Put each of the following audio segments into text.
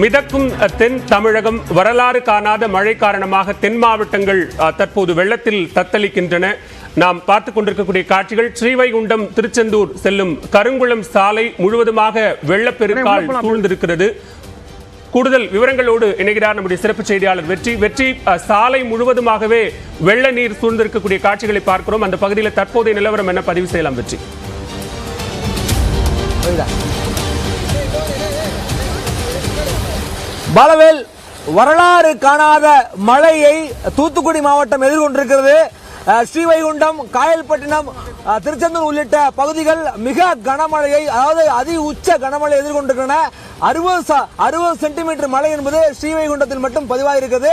மிதக்கும் தென் தமிழகம் வரலாறு காணாத மழை காரணமாக தென் மாவட்டங்கள் தற்போது வெள்ளத்தில் தத்தளிக்கின்றன. நாம் பார்த்து கொண்டிருக்கக்கூடிய காட்சிகள் ஸ்ரீவைகுண்டம் திருச்செந்தூர் செல்லும் கருங்குளம் சாலை முழுவதுமாக வெள்ளப்பெருக்கால் சூழ்ந்திருக்கிறது. கூடுதல் விவரங்களோடு இணைகிறார் நம்முடைய சிறப்பு செய்தியாளர் வெற்றி. வெற்றி சாலை முழுவதுமாகவே வெள்ள நீர் சூழ்ந்திருக்கக்கூடிய காட்சிகளை பார்க்கிறோம். அந்த பகுதியில் தற்போதைய நிலவரம் என்ன? பதிவு செய்யலாம் வெற்றி. பலவேல் வரலாறு காணாத மழையை தூத்துக்குடி மாவட்டம் எதிர்கொண்டிருக்கிறது. ஸ்ரீவைகுண்டம் காயல்பட்டினம் திருச்செந்தூர் உள்ளிட்ட பகுதிகள் மிக கனமழையை அதாவது அதி உச்ச கனமழை எதிர்கொண்டிருக்கின்றன. அறுபது அறுபது சென்டிமீட்டர் மழை என்பது ஸ்ரீவைகுண்டத்தில் மட்டும் பதிவாகிருக்கிறது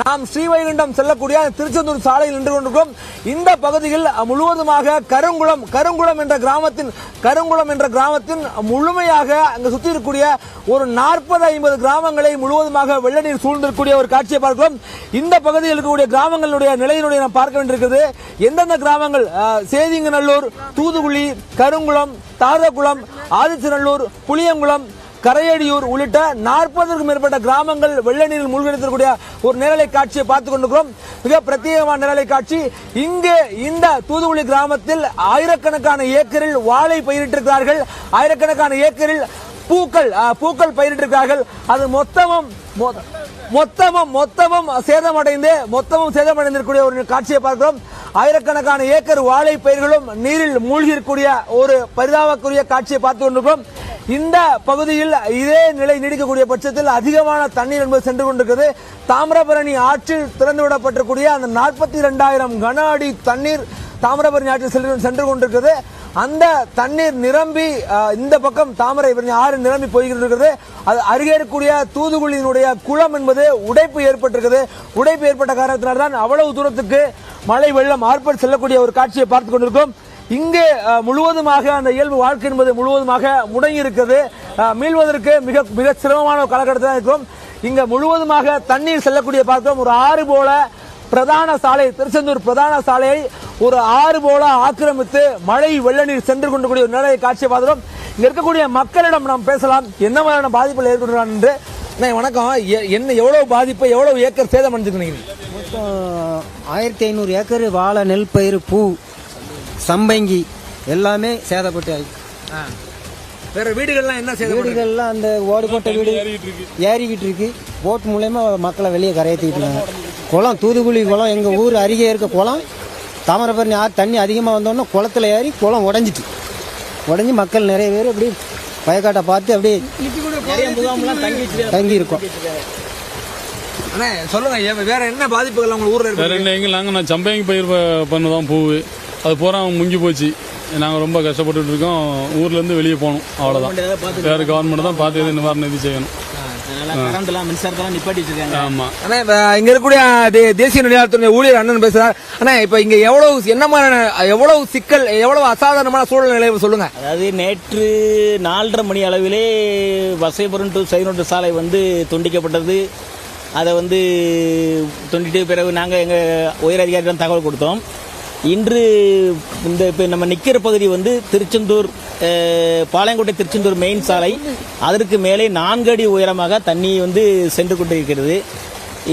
நாம் ஸ்ரீவைகுண்டம் செல்லக்கூடிய திருச்செந்தூர் சாலையில் நின்று கொண்டிருக்கிறோம். இந்த பகுதியில் முழுவதுமாக கருங்குளம் கருங்குளம் என்ற கிராமத்தின் கருங்குளம் என்ற கிராமத்தின் முழுமையாக அங்கு சுற்றி இருக்கக்கூடிய ஒரு நாற்பது ஐம்பது கிராமங்களை முழுவதுமாக வெள்ள நீர் சூழ்ந்திருக்கக்கூடிய ஒரு காட்சியை பார்க்கிறோம். இந்த பகுதியில் இருக்கக்கூடிய கிராமங்களுடைய நிலையினுடைய நாம் பார்க்க வேண்டியிருக்கிறது. எந்தெந்த கிராமங்கள்? சேதிங்கநல்லூர் தூதுக்குழி கருங்குளம் தாரகுளம் ஆதிச்சநல்லூர் புளியங்குளம் கரையடியூர் உள்ளிட்ட நாற்பதற்கும் மேற்பட்ட கிராமங்கள் வெள்ள நீரில் மூழ்கடித்திருக்கூடிய ஒரு நிழலை காட்சியை பார்த்துக் கொண்டிருக்கிறோம். மிக பிரத்யேகமான நிழலை காட்சி. இங்கே இந்த தூதுக்குழி கிராமத்தில் ஆயிரக்கணக்கான ஏக்கரில் வாழை பயிரிட்டிருக்கிறார்கள். ஆயிரக்கணக்கான ஏக்கரில் பூக்கள் பூக்கள் பயிரிட்டிருக்கிறார்கள். அது மொத்தமும் மொ- மொத்தமும் மொத்தமும் சேதமடைந்து மொத்தமும் சேதமடைந்திருக்கக்கூடிய ஒரு காட்சியை பார்க்கிறோம். ஆயிரக்கணக்கான ஏக்கர் வாழை பயிர்களும் நீரில் மூழ்கி இருக்கக்கூடிய ஒரு பரிதாபக்குரிய காட்சியை பார்த்து கொண்டிருக்கிறோம். இந்த பகுதியில் இதே நிலை நீடிக்கக்கூடிய பட்சத்தில் அதிகமான தண்ணீர் என்பது சென்று கொண்டிருக்கிறது. தாமிரபரணி ஆற்றில் திறந்து விடப்பட்டக்கூடிய அந்த நாற்பத்தி ரெண்டாயிரம் கன அடி தண்ணீர் தாமிரபரணி ஆற்றில் சென்று சென்று கொண்டிருக்கிறது. அந்த தண்ணீர் நிரம்பி இந்த பக்கம் தாமரை ஆறு நிரம்பி போய்கிறது அது அருகே இருக்கக்கூடிய தூதுகுழியினுடைய குளம் என்பது உடைப்பு ஏற்பட்டிருக்கிறது. உடைப்பு ஏற்பட்ட காரணத்தினால்தான் அவ்வளவு தூரத்துக்கு மழை வெள்ளம் ஆர்ப்பாடு செல்லக்கூடிய ஒரு காட்சியை பார்த்து கொண்டிருக்கோம் இங்கே முழுவதுமாக அந்த இயல்பு வாழ்க்கை என்பது முழுவதுமாக முடங்கி இருக்குது மீள்வதற்கு மிக மிக சிரமமான ஒரு காலகட்டத்தில் தான் இருக்கும் இங்க முழுவதுமாக தண்ணீர் செல்லக்கூடிய பார்த்தோம் ஒரு ஆறு போல பிரதான சாலை திருச்செந்தூர் பிரதான சாலையை ஒரு ஆறு போல ஆக்கிரமித்து மழை வெள்ள நீர் சென்று கொண்டக்கூடிய ஒரு நிலையை காட்சியை பார்க்கிறோம். இங்க இருக்கக்கூடிய மக்களிடம் நாம் பேசலாம். என்ன மாதிரியான பாதிப்புகள் ஏற்படுறான் என்று. அண்ணே, வணக்கம். எ- என்ன எவ்வளவு பாதிப்பு எவ்வளவு ஏக்கர் சேதம் அடைஞ்சிருக்கீங்க மொத்தம் ஆயிரத்தி ஐநூறு ஏக்கர் வாழை நெல் பயிர் பூ சம்பங்கி எல்லாமே சேதப்பட்டு ஆயிடுச்சு. வேற வீடுகள்லாம் என்ன சேதம் வீடுகள்லாம் அந்த ஓடுபட்ட வீடு ஏறிக்கிட்டு இருக்கு. போட் மூலயமா மக்களை வெளியே கரையேற்றிக்கிட்டு இருக்காங்க. குளம் தூதுக்குழி குளம் எங்கள் ஊர் அருகே இருக்க குளம் தாமிரபரணி ஆறு தண்ணி அதிகமாக வந்தோடனே குளத்துல ஏறி குளம் உடஞ்சிட்டு. உடஞ்சி மக்கள் நிறைய பேர் அப்படி வயக்காட்டை பார்த்து அப்படியே தங்கி இருக்கோம். அண்ணே சொல்லுங்க வேற என்ன பாதிப்புகள் உங்க ஊர்ல வேற இருக்கு? என்ன எங்க நாங்கள் நான் சம்பங்கி பயிர் ப- பண்ணுதான் பூவு. அது பூரா முங்கி போச்சு. நாங்கள் ரொம்ப கஷ்டப்பட்டுட்டு இருக்கோம். ஊர்லேருந்து வெளியே போகணும். அவ்வளோதான் வேறு கவர்மெண்ட் தான் பார்த்து எது நிவாரண நிதி செய்யணும். ஆமாம் அண்ணா இப்ப இங்க இருக்கக்கூடிய தே- தேசிய நெடுஞ்சாலைத்துறை ஊழியர் அண்ணன் பேசுறார். அண்ணா இப்ப இங்க எவ்வளவு என்ன மாதிரியான எவ்வளவு சிக்கல் எவ்வளவு அசாதாரணமான சூழ்நிலை சொல்லுங்க. அதாவது நேற்று நாலரை மணி அளவிலே வசைபுரம் டு சைனோட்டு சாலை வந்து துண்டிக்கப்பட்டது. அதை வந்து துண்டிட்டு பிறகு நாங்கள் எங்கள் உயர் அதிகாரிகளிடம் தகவல் கொடுத்தோம். இன்று இந்த இப்போ நம்ம நிற்கிற பகுதி வந்து திருச்செந்தூர் பாளையங்கோட்டை திருச்செந்தூர் மெயின் சாலை. அதற்கு மேலே நான்கு அடி உயரமாக தண்ணி வந்து சென்று கொண்டிருக்கிறது.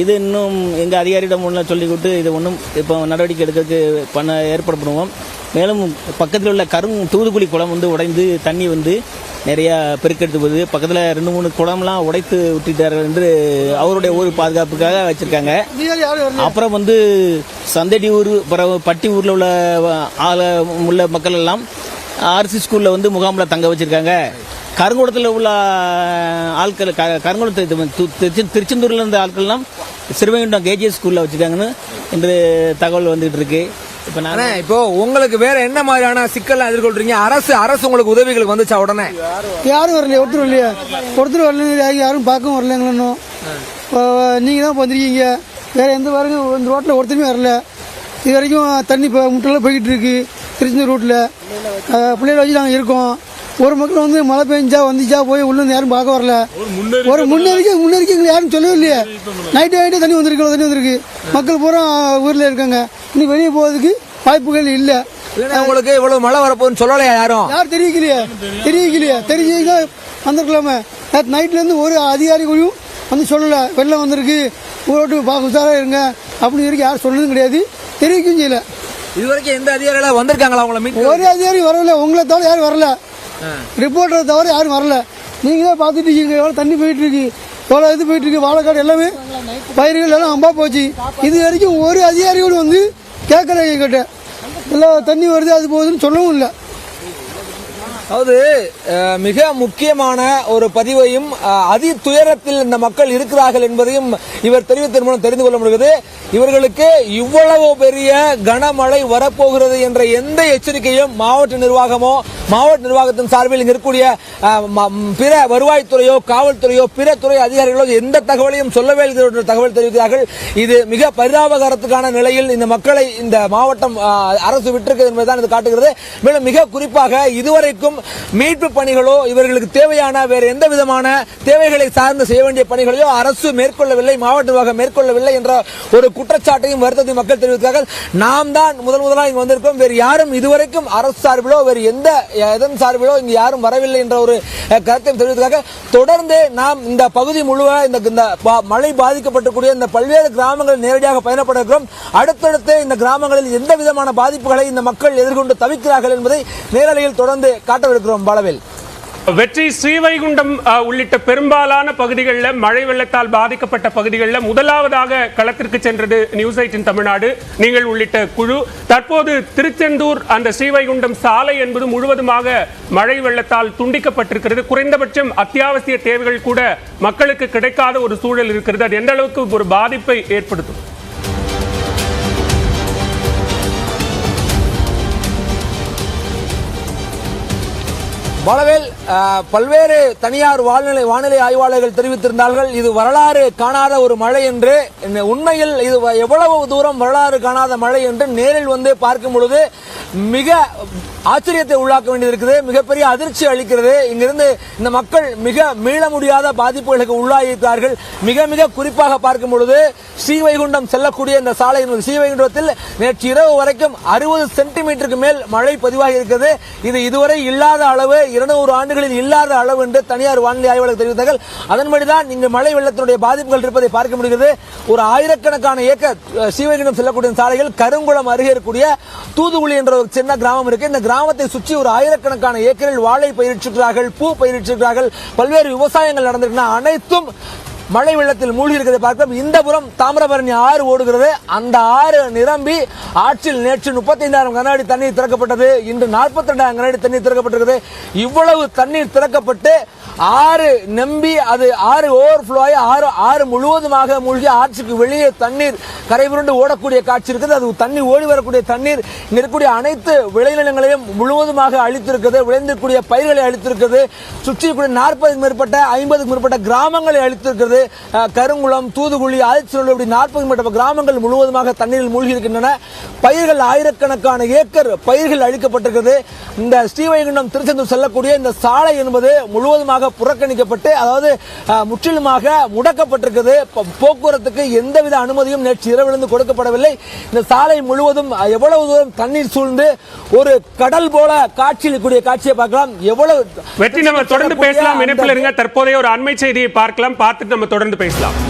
இது இன்னும் எங்கள் அதிகாரியிடம் ஒன்று சொல்லி கொடுத்து இது ஒன்றும் இப்போ நடவடிக்கை எடுக்கிறதுக்கு பண்ண ஏற்பாடு பண்ணுவோம் மேலும் பக்கத்தில் உள்ள கரும் தூதுக்குழி குளம் வந்து உடைந்து தண்ணி வந்து நிறையா பெருக்கெடுத்து போகுது பக்கத்தில் ரெண்டு மூணு குளம்லாம் உடைத்து விட்டுட்டார்கள் என்று அவருடைய ஊர் பாதுகாப்புக்காக வச்சுருக்காங்க. அப்புறம் வந்து சந்தடி ஊர் பிறகு பட்டி ஊரில் உள்ள ஆள உள்ள மக்கள் எல்லாம் ஆர்சி ஸ்கூலில் வந்து முகாமில் தங்க வச்சுருக்காங்க. கருங்குளத்தில் உள்ள ஆட்கள் க- திருச்சி- திருச்செந்தூர்ல இருந்த ஆட்கள்லாம் சிறுவைகுண்டம் கேஜிஎஸ் ஸ்கூலில் வச்சுருக்காங்கன்னு இன்று தகவல் வந்துகிட்டு இருக்கு. இப்போ நான் இப்போ உங்களுக்கு வேற என்ன மாதிரியான சிக்கல்லாம் எதிர்கொள்றீங்க? அரசு அரசு உங்களுக்கு உதவிகளுக்கு வந்துச்சா உடனே? யாரும் வரலையே ஒருத்தர் வரலையா. ஒருத்தர் வரல யாரும் பார்க்கவும் வரல இன்னும். இப்போ நீங்கள் தான் இப்போ வந்திருக்கீங்க. வேறு எந்த பாருங்க இந்த ரோட்டில் ஒருத்தருமே வரல. இது வரைக்கும் தண்ணி இப்போ முட்டெல்லாம் போய்கிட்டு இருக்கு திருச்செந்தூர் ரோட்டில் பிள்ளைகளை வச்சு நாங்கள் இருக்கோம். ஒரு மக்கள் வந்து மழை பெஞ்சா வந்துச்சா போய் உள்ள இருந்து யாரும் பார்க்க வரல. ஒரு முன்னறிக்கை எங்களுக்கு யாரும் சொல்லவே இல்லையே. நைட்டு நைட்டு தண்ணி வந்திருக்கு தண்ணி வந்திருக்கு. மக்கள் பூரா ஊரில் இருக்காங்க. இன்னும் வெளியே போகிறதுக்கு வாய்ப்புகள் இல்லை. உங்களுக்கு இவ்வளவு மழை வரப்போகுதுன்னு சொல்லலையா யாரும்? யார் தெரிவிக்கலையே? தெரிவிக்கலையே. தெரிஞ்சு வந்திருக்கலாமே. நேற்று நைட்லேருந்து ஒரு அதிகாரிகளையும் வந்து சொல்லலை. வெள்ளம் வந்திருக்கு. ஊரோட்டு பார்க்க உஷாராக இருங்க. அப்படின்னு வரைக்கும் யாரும் சொன்னதும் கிடையாது. தெரிவிக்கவும் செய்யலை. இதுவரைக்கும் எந்த அதிகாரிகளா வந்திருக்காங்களா மீட் ஒரு அதிகாரி வரல. உங்களை தவிர யாரும் வரல. ரிப்போர்ட்டரை தவிர யாரும் வரல. நீங்களே பார்த்துட்டு இருக்கீங்க. எவ்வளோ தண்ணி போயிட்டு இருக்கு. எவ்வளோ இது போயிட்டு இருக்கு. வாழைக்காடு எல்லாமே பயிர்கள் எல்லாம் அம்பா போச்சு. இது வரைக்கும் ஒரு அதிகாரி கூட வந்து கேட்குறேன் எங்கிட்ட எல்லாம் தண்ணி வருது அது போகுதுன்னு சொல்லவும் இல்லை. அதாவது மிக முக்கியமான ஒரு பதிவையும் அதி துயரத்தில் இந்த மக்கள் இருக்கிறார்கள் என்பதையும் இவர் தெரிவித்ததன் மூலம் தெரிந்து கொள்ள முடிகிறது. இவர்களுக்கு இவ்வளவு பெரிய கனமழை வரப்போகிறது என்ற எந்த எச்சரிக்கையும் மாவட்ட நிர்வாகமோ மாவட்ட நிர்வாகத்தின் சார்பில் இருக்கக்கூடிய பிற வருவாய்த்துறையோ காவல்துறையோ பிற துறை அதிகாரிகளோ எந்த தகவலையும் சொல்லவே என்ற தகவல் தெரிவிக்கிறார்கள். இது மிக பரிதாபகரத்துக்கான நிலையில் இந்த மக்களை இந்த மாவட்டம் அரசு விட்டிருக்கிறது என்பதுதான் இது காட்டுகிறது. மேலும் மிக குறிப்பாக இதுவரைக்கும் மீட்பு பணிகளோ இவர்களுக்கு தேவையான வேறு எந்த விதமான தேவைகளை சார்ந்து செய்ய வேண்டிய பணிகளையோ அரசு மேற்கொள்ளவில்லை மாவட்ட நிர்வாகம் மேற்கொள்ளவில்லை என்ற ஒரு குற்றச்சாட்டையும் வருத்தத்தையும் மக்கள் தெரிவித்தார்கள் நாம் தான் முதல் முதலாக இங்கு வந்திருக்கோம். வேறு யாரும் இதுவரைக்கும் அரசு சார்பிலோ வேறு எந்த எதன் சார்பிலோ இங்கு யாரும் வரவில்லை என்ற ஒரு கருத்தையும் தெரிவித்தார்கள் தொடர்ந்து நாம் இந்த பகுதி முழுவ இந்த மழை பாதிக்கப்பட்டக்கூடிய இந்த பல்வேறு கிராமங்கள் நேரடியாக பயணப்பட இருக்கிறோம் அடுத்தடுத்து இந்த கிராமங்களில் எந்த விதமான பாதிப்புகளை இந்த மக்கள் எதிர்கொண்டு தவிக்கிறார்கள் என்பதை நேரலையில் தொடர்ந்து காட்ட காட்டவிருக்கிறோம் பலவில் வெற்றி ஸ்ரீவைகுண்டம் உள்ளிட்ட பெரும்பாலான பகுதிகளில் மழை வெள்ளத்தால் பாதிக்கப்பட்ட பகுதிகளில் முதலாவதாக களத்திற்கு சென்றது நியூஸ் எயிட்டின் தமிழ்நாடு. நீங்கள் உள்ளிட்ட குழு. தற்போது திருச்செந்தூர் அந்த ஸ்ரீவைகுண்டம் சாலை என்பது முழுவதுமாக மழை வெள்ளத்தால் துண்டிக்கப்பட்டிருக்கிறது. குறைந்தபட்சம் அத்தியாவசிய தேவைகள் கூட மக்களுக்கு கிடைக்காத ஒரு சூழல் இருக்கிறது. அது எந்த அளவுக்கு ஒரு பாதிப்பை ஏற்படுத்தும்? பாலவேல் அஹ், பல்வேறு தனியார் வானிலை வானிலை ஆய்வாளர்கள் தெரிவித்திருந்தார்கள் இது வரலாறு காணாத ஒரு மழை என்று. இந்த உண்மையில் இது எவ்வளவு தூரம் வரலாறு காணாத மழை என்று நேரில் வந்து பார்க்கும் பொழுது மிக ஆச்சரியத்தை உள்ளாக்க வேண்டியது இருக்குது மிகப்பெரிய அதிர்ச்சி அளிக்கிறது. இங்கிருந்து இந்த மக்கள் மிக மீள முடியாத பாதிப்புகளுக்கு உள்ளாகியிருக்கிறார்கள் மிக மிக குறிப்பாக பார்க்கும் பொழுது ஸ்ரீவைகுண்டம் செல்லக்கூடிய இந்த சாலை ஸ்ரீவைகுண்டத்தில் நேற்று இரவு வரைக்கும் அறுபது சென்டிமீட்டருக்கு மேல் மழை பதிவாகி இருக்கிறது இது இதுவரை இல்லாத அளவு இருநூறு ஆண்டுகளில் இல்லாத அளவு என்று தனியார் வானிலை ஆய்வாளர் தெரிவித்தார்கள். அதன்படிதான் இங்கு மழை வெள்ளத்தினுடைய பாதிப்புகள் இருப்பதை பார்க்க முடிகிறது. ஒரு ஆயிரக்கணக்கான ஏக்கர் அஹ், செல்லக்கூடிய சாலைகள் கருங்குளம் அருகே இருக்கக்கூடிய தூதுகுழி என்ற ஒரு சின்ன கிராமம் இருக்கு. இந்த கிராமத்தை சுற்றி ஒரு ஆயிரக்கணக்கான ஏக்கரில் வாழை பயிரிட்டிருக்கிறார்கள் பூ பயிரிட்டிருக்கிறார்கள். பல்வேறு விவசாயங்கள் நடந்திருக்கின்றன அனைத்தும் மழை வெள்ளத்தில் மூழ்கி இருக்கிறதை பார்க்கிறோம் இந்த புறம் தாமிரபரணி ஆறு ஓடுகிறது. அந்த ஆறு நிரம்பி ஆற்றில் நேற்று முப்பத்தைந்தாயிரம் கனஅடி தண்ணீர் திறக்கப்பட்டது. இன்று நாற்பத்தி ரெண்டாயிரம் கனஅடி தண்ணீர் திறக்கப்பட்டிருக்கிறது. இவ்வளவு தண்ணீர் திறக்கப்பட்டு ஆறு நம்பி அது ஆறு ஓவர்ஃப்ளோ ஆகி ஆறு ஆறு முழுவதுமாக மூழ்கி ஆற்றுக்கு வெளியே தண்ணீர் கரைபுரண்டு ஓடக்கூடிய காட்சி இருக்குது. அது தண்ணி ஓடி வரக்கூடிய தண்ணீர். இங்கே இருக்கக்கூடிய அனைத்து விளைநிலங்களையும் முழுவதுமாக அழித்திருக்கிறது. விளைந்திருக்கக்கூடிய பயிர்களை அழித்திருக்கிறது. சுற்றி நாற்பதுக்கு மேற்பட்ட ஐம்பதுக்கு மேற்பட்ட கிராமங்களை அழித்திருக்கிறது. கருங்குளம் தூதுகுழி ஆதிச்சநல்லூர் இப்படி நாற்பதுக்கு மேற்பட்ட கிராமங்கள் முழுவதுமாக தண்ணீரில் மூழ்கி இருக்கின்றன பயிர்கள் ஆயிரக்கணக்கான ஏக்கர் பயிர்கள் அழிக்கப்பட்டிருக்கிறது. இந்த ஸ்ரீவைகுண்டம் திருச்செந்தூர் செல்லக்கூடிய இந்த சாலை என்பது முழுவதுமாக புறக்கணிக்கப்பட்டு அதாவது முற்றிலுமாக முடக்கப்பட்டிருக்கிறது ப- போக்குவரத்துக்கு எந்தவித அனுமதியும் நேற்று இரவிலிருந்து கொடுக்கப்படவில்லை. இந்த சாலை முழுவதும் எவ்வளவு தூரம் தண்ணீர் சூழ்ந்து ஒரு கடல் போல காட்சியளிக்கூடிய காட்சியை பார்க்கலாம். எவ்வளவு வெற்றி நம்ம தொடர்ந்து பேசலாம். இணைப்பில் இருங்க. தற்போதைய ஒரு அண்மை செய்தியை பார்க்கலாம். பார்த்துட்டு நம்ம தொடர்ந்து பேசலாம்.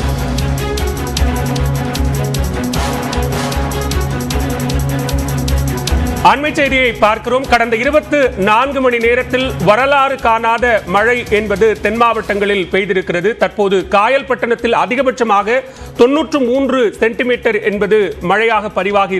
அண்மை செய்தியை பார்க்கிறோம். கடந்த இருபத்து நான்கு மணி நேரத்தில் வரலாறு காணாத மழை என்பது தென் மாவட்டங்களில் பெய்திருக்கிறது. தற்போது காயல்பட்டணத்தில் அதிகபட்சமாக தொன்னூற்று மூன்று சென்டிமீட்டர் என்பது மழையாக பதிவாகி